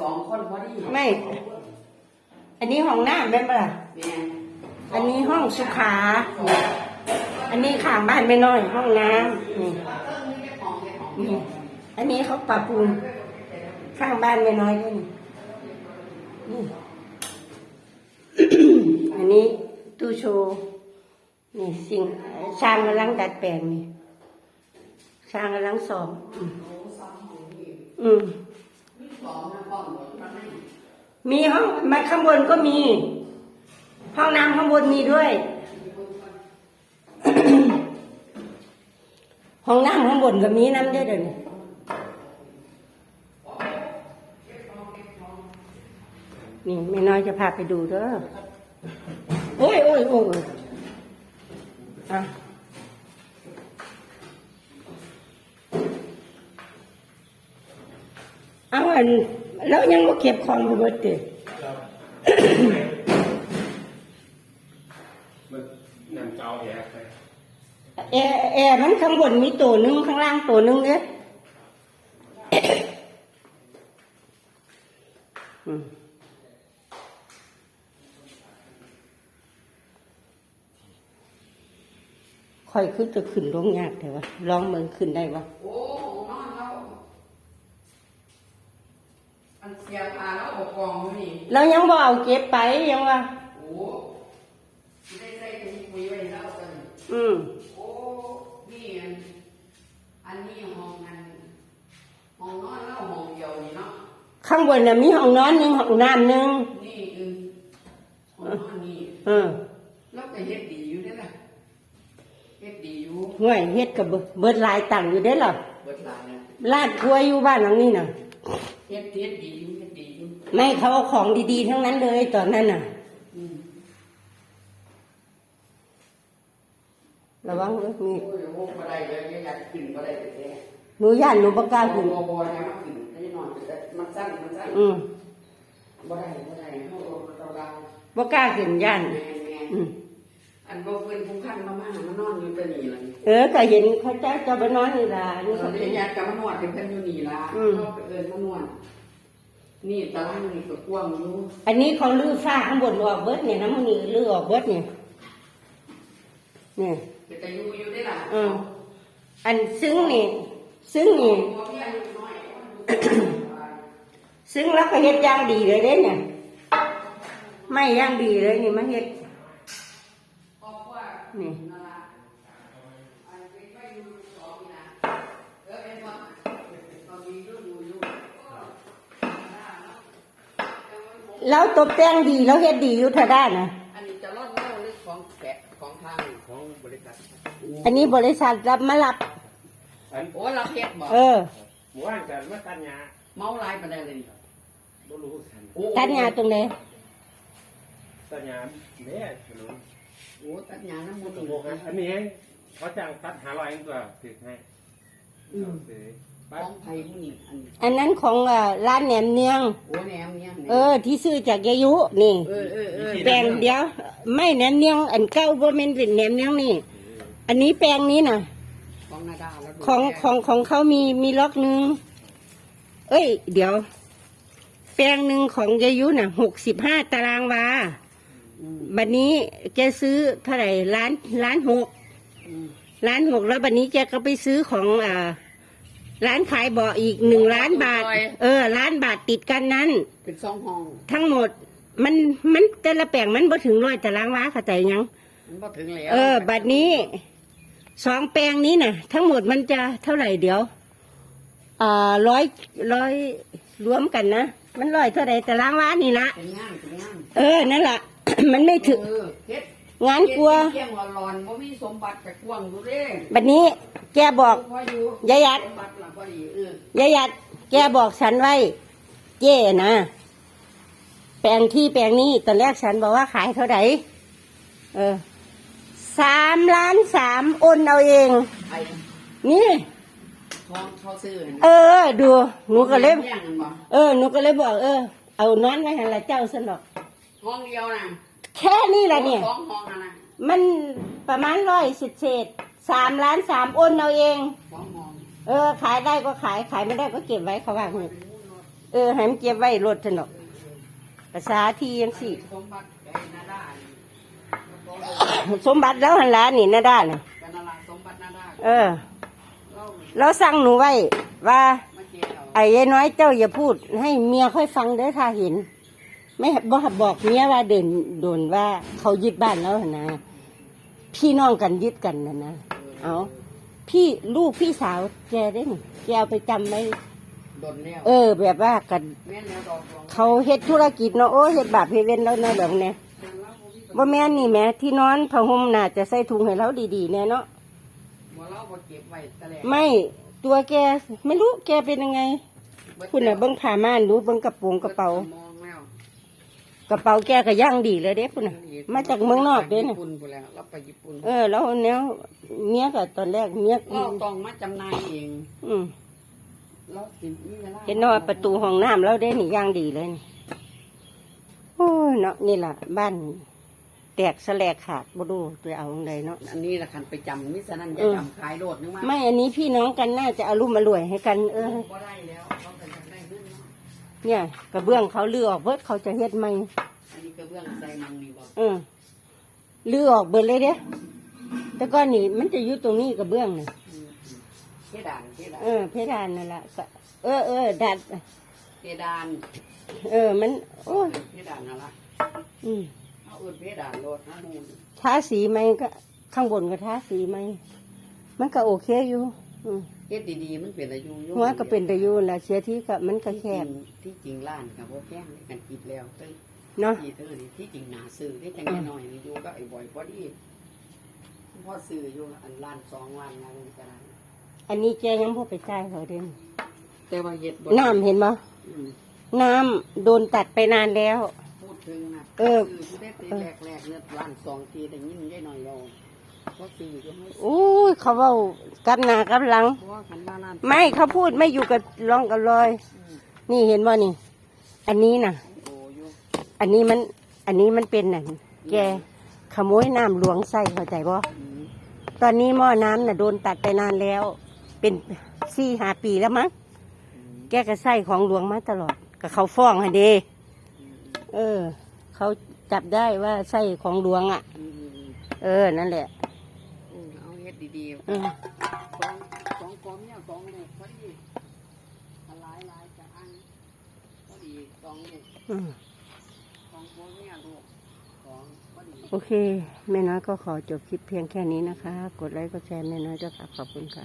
สองคนพอดีไม่ อันนี้ห้องน้ำเป็นปะล่ะแม่นอันนี้ห้องสุขา อันนี้ข้างบ้านไม่น้อยห้องน้ำนี่ของเก็บของนี่ อันนี้เขาปรับปรุงข้างบ้านไม่น้อยด้วยนี่นี่ อันนี้ตู้โชว์ นี่สิ่งช่างกำลังดัดแปลงนี่ช่างกำลังสอบอืม มสองนะพ่อหมดมันไม่มีห้องมาข้างบนก็มี ห้องน้ำข้างบนมีด้วย ห้องน้ำข้างบนก็มีน้ำด้วยเดี๋ยวนี้นี่ไม่น้อยจะพาไปดูเด้อโอ้ยโอ้ยโอ้ยอะเอาอันแล้วยังมาเก็บของอยู่เบิดเด้มันนั่นเจ้าแหกไปแอร์แอร์มันข้างบนมีตัวหนึงข้างล่างตัวหนึงเด้อืมค่อยขึ้นจะขึ้นลงยากแต่ว่าลองเมืองขึ้นได้ปะโอ้ เสียพาแล้วอบกองอยู่นี่เรายังบ่เอาเก็บไปยังว่า โอ้ได้ใส่ถุงปุ๋ยไว้แล้วกันอืมโอ้นี่อันอันนี้ห้องอันห้องนอนแล้วห้องเดียวนี่เนาะข้างบนน่ะมีห้องนอนหนึ่งห้องน้ำหนึ่งนี่คือห้องนอนนี่เออแล้วก็เฮ็ดดีอยู่เด้อล่ะเฮ็ดดีอยู่ห่วยเฮ็ดกับเบิดหลายตังค์อยู่ได้หรอเบิดหลายนะ ลาดครัวอยู่บ้านหลังนี้น่ะ เฮ็ดเฮ็ดดีอยู่เฮ็ดดีอยู่ไม่เขาเอาของดีๆ ทั้งนั้นเลยตอนนั้นน่ะ อืมระวังเลยมีโอ้ยโอ้บ่ได้เลยอยากขึ้นบ่ได้แต่แท้หนูย่านหนูปากกล้าบ่ขึ้นบ่บ่ให้มันขึ้นให้นอนแต่มันสั้นมันสั้นอืมบ่ได้บ่ได้เฮาเราเราปากกล้าขึ้นย่าน แม่แม่ อืม อันบ่เพิ่นผู้คันมามามันนอนอยู่แต่นี่ล่ะเออก็เห็นเขาเจ้าจะไปนอนนี่ล่ะเอนี่อเขาเดี๋ยวญาติก็มานวดเป็นเพิ่นอยู่นี่ล่ะอืมเราไปเอิ้นมานวดนี่ตารางนี่ก็กว้างอยู่อันนี้เขาลื้อฝ้าข้างบนออกเบิดเนี่ยน้ำมันนี่ลื้อออกเบิดเนี่ยเนี่ยแต่ก็อยู่อยู่ได้ล่ะอืมอันซึ้งนี่ซึ้งนี่บ่มีอายุน้อยซึ้งแล้วก็เฮ็ดอย่างดีเลยเด้เนี่ย ไม่อย่างดีเลยนี่มาเฮ็ดครอบครัว นี่นั่นล่ะอันเป็นไปอยู่สองนี่นะเออเป็นว่าตอนนี้อยู่อยู่อยู่แล้วตบแต่งดีแล้วเฮ็ดดีอยู่เท่าด้านนะอันนี้จะรอดเล่าเรื่องของแกะของทางของบริษัทอันนี้บริษัทรับมารับอันโอ้เราเฮ็ดบ่เออหมู่บ้านกันว่าตัญญาเมาลายปานใดเลยนี่บ่รู้กันโอ้ทัดงานตรงไหนตัญญาเนี่ยถนน โอ้ตัดหญ้าน้ำมันตนี่โกครับอันนี้เขาจ้างตัดหาลอยเองตัวถือให้เอาสิขไปองไทยผู้นี่อันนี้อันนั้นของเอ่อร้านแหนมเนืองโอ้แหนมเนี่ยแหนมเออ ที่ซื้อจากยายุนี่เออเออเออแปลงเดียวไม่แหนมเนืองอันเก้าบ่แม่นเป็นแหนมเนืองนี่ อันนี้แปลงนี้น่ะ ของนาดาวแล้วดูของของของเขามีมีล็อกหนึ่งเอ้ย เดี๋ยว แปลงหนึ่งของยายุน่ะหกสิบห้าตารางวาอืม บัดนี้แกซื้อเท่าไหร่ล้านล้านหกอืมล้านหกแล้วบัดนี้แกก็ไปซื้อของอ่าร้านขายบ่ออีกหนึ่งล้านบาท เออล้านบาทติดกันนั้นเป็นสองห้องทั้งหมดมันมันแต่ละแปลงมันบ่ถึงร้อยตารางวาเข้าใจยังมันก็ถึงแล้วเออ บัดนี้สองแปลงนี้น่ะ ทั้งหมดมันจะเท่าไหร่เดี๋ยวอ่าร้อยร้อยรวมกันนะมันร้อยเท่าไหร่ตารางวานี่ละเป็นงานเป็นงานเออนั่นแหละ มันไม่ถึง เออเฮ็ดงานกลัว เฮ็ดเที่ยงวันรอนบ่มีสมบัติกับกวางอยู่เด้บัดนี้ แกบอก พออยู่ยายยัด สมบัติล่ะพอดีเออยายยัดแกบอกฉันไว้ เจ้นะ แปลงที่แปลงนี้ตอนแรกฉันบอกว่าขายเท่าไหร่เออสามล้านสามโอนเอาเอง ไอ้นี่ ทองเขาซื้อเออ ดูหนูก็เลยแย่งกันบ่เออหนูก็เลยบอก เออ เอานอนไว้หันละเจ้าสนอกห้องเดียวน่ะ แค่นี้แหละเนี่ย สองห้องน่ะนะมันประมาณร้อยสิบเศษสามล้านสามโอนเอาเอง สองห้องเออ ขายได้ก็ขายขายไม่ได้ก็เก็บไว้เขาว่าอย่างนี้เออให้มันเก็บไว้รถสนอกภาษาที่ยังสี่สมบัติไอ้นาด้านี่สมบัติแล้วหันล้านนี่นาด้านน่ะกันนาราสมบัตินาด้าเออเราเราสั่งหนูไว้ว่า มาเกี่ยวไอ้ยายน้อยเจ้าอย่าพูดให้เมียค่อยฟังเด้อถ้าเห็น ไม่บอกบอกเมียว่าเดินโดนว่าเขายึดบ้านแล้วหั่นนะ พี่น้องกันยึดกันนะนะเอาพี่ลูกพี่สาวแกได้นี่แกเอาไปจำไว้โดนแล้วเออ แบบว่ากันแม่นแล้วดอกรองเขาเฮ็ดธุรกิจเนาะโอ้เฮ็ดบาปเฮ็ดเว้นแล้วเนาะแบบเนี้ยแต่เราบ่มีว่าแม่นนี่แหม่ที่นอนผ้าห่มน่าจะใส่ถุงให้เราดีๆแน่เนาะบ่เราบ่เก็บไว้แต่แรกไม่ตัวแกไม่รู้แกเป็นยังไง คุณน่ะเบิ่งผ้าม่านดูเบิ่งกระโปรงกระเป๋ามองแล้ว กระเป๋าแกก็ย่างดีเลยเด้คุณน่ะมาจากเมืองนอกเด้ญี่น่ะปุ่นไปแล้วเราไปญี่ปุ่นเออ แล้วแนวเมียก็ตอนแรกเมียเราต้องมาจำหน่ายเองอืมเราสิมีเวลาเห็นเนาะว่าประตูห้องน้ำเราได้นี่ย่างดีเลยนี่โอ้ยเนาะนี่ล่ะบ้านแตกสแลกขาดบ่ดูจะเอาจั่งใดเนาะอันนี้ละคันไปจำมิฉะนั้นเอจะอจำขายโดดนึงมาไม่อันนี้พี่น้องกันน่าจะอารุ่มอร่วยให้กัน เออบ่ได้แล้ว เนี่ยกระเบื้องเขาลือออกเบิดเขาจะเฮ็ดใหม่อันนี้ก็เบื้องใจมังนี่บ่เออลือออกเบิดเลยเด้แต่ก่อนนี่มันจะอยู่ตรงนี้กระเบื้องน่ะอืมเพดานเพดานเออเพดานนั่นล่ะก็เออเออดัด เพดานเออมัน โอ้ยเพดานนั่นล่ะอืมเอาอื่นเพดานโลดนะฮู้ทาสีไหมก็ข้างบนก็ทาสีไหมมันก็โอเคอยู่ อืมเฮ็ดดีๆมันเป็นอายุอยู่หัวก็เป็นตะยูนละเสียที่ก็มันก็แคบที่จริงร้านก็บ่แพงเลยกันคิดแล้วเอ้ยเนาะที่เธอนี่ที่จริงหนาซื้อได้จังน้อยๆนี่อยู่ก็ไอ้บ่อยพอดีพอซื้ออยู่อันล้านสองล้านยังก็ได้อันนี้แกยังพอไปจ่ายเขาเด่นแต่ว่าเฮ็ดบ่น้ำเห็นบ่อืมน้ำโดนตัดไปนานแล้ว พูดถึงนะเออ ซื้อได้ตีแรกๆเนี่ยล้านสองทีได้ยินได้หน่อยเราพ อซื้ออยู่ให้โอ้ยเขาเว้ากับหน้ากับหลังเพราะว่าคันว่าล้านไม่เขาพูดไม่อยู่กับรองกับรอยอืมนี่เห็นบ่นี่ อันนี้น่ะโอ้อยู่อันนี้มัน อันนี้มันเป็นน่ะแกขโมยน้ำหลวงใส่เข้าใจบ่อืมตอนนี้หม้อน้ำน่ะโดนตัดไปนานแล้ว เป็นสี่หาปีแล้วมั้งอืมแกก็ใส่ของหลวงมาตลอดกับเขาฟ้องฮะเดอืมเออ เขาจับได้ว่าใส่ของหลวงอะอืมอืมอืมเออ นั่นแหละอืมเอาเฮ็ ดดีๆอืมสองสองกอมเนี่ยสองลูกพอดีถ้าหลายหลายจะอันพอดีสองลูกอืมสองกอมเนี่ยลูกสองพอดี โอเค แม่น้อยก็ขอจบคลิปเพียงแค่นี้นะคะ กดไลค์กดแชร์แม่น้อยด้วยค่ะขอบคุณค่ะ